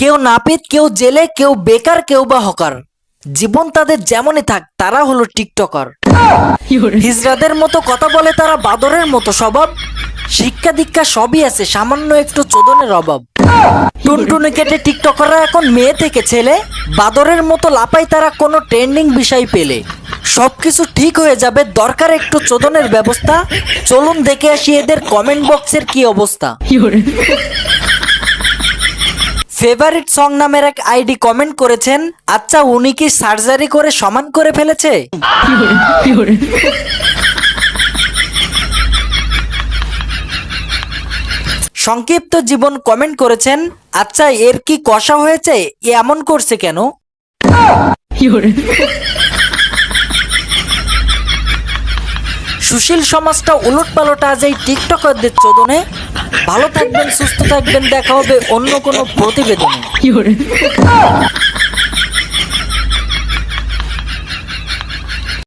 কেউ নাপিত, কেউ জেলে, কেউ বেকার, কেউ বা হকার। জীবন তাদের যেমনই থাক, তারা হলো টিকটকার। হিজড়াদের মতো কথা বলে তারা বাদরের মতো স্বভাব। শিক্ষা দীক্ষা সবই আছে, সামান্য একটু চোদনের অভাব। টুনটুনি কেটে টিকটকাররা এখন মেয়ে থেকে ছেলে। বাদরের মতো লাপাই তারা কোনো ট্রেন্ডিং বিষয় পেলে। সবকিছু ঠিক হয়ে যাবে, দরকার একটু চোদনের ব্যবস্থা। চলুন দেখে আসি এদের কমেন্ট বক্সের কি অবস্থা। ফেভারিট সং নামের এক আইডি কমেন্ট করেছেন আচ্ছা উনি কি সার্জারি করে সমান করে ফেলেছে? সংক্ষিপ্ত জীবন কমেন্ট করেছেন আচ্ছা এর কি কষা হয়েছে? এমন করছে কেন? সুশীল সমাজটা উলট পালটা আজ এই টিকটকারদের চোদনে। ভালো থাকবেন, সুস্থ থাকবেন, দেখা হবে অন্য কোনো প্রতিবেদনে।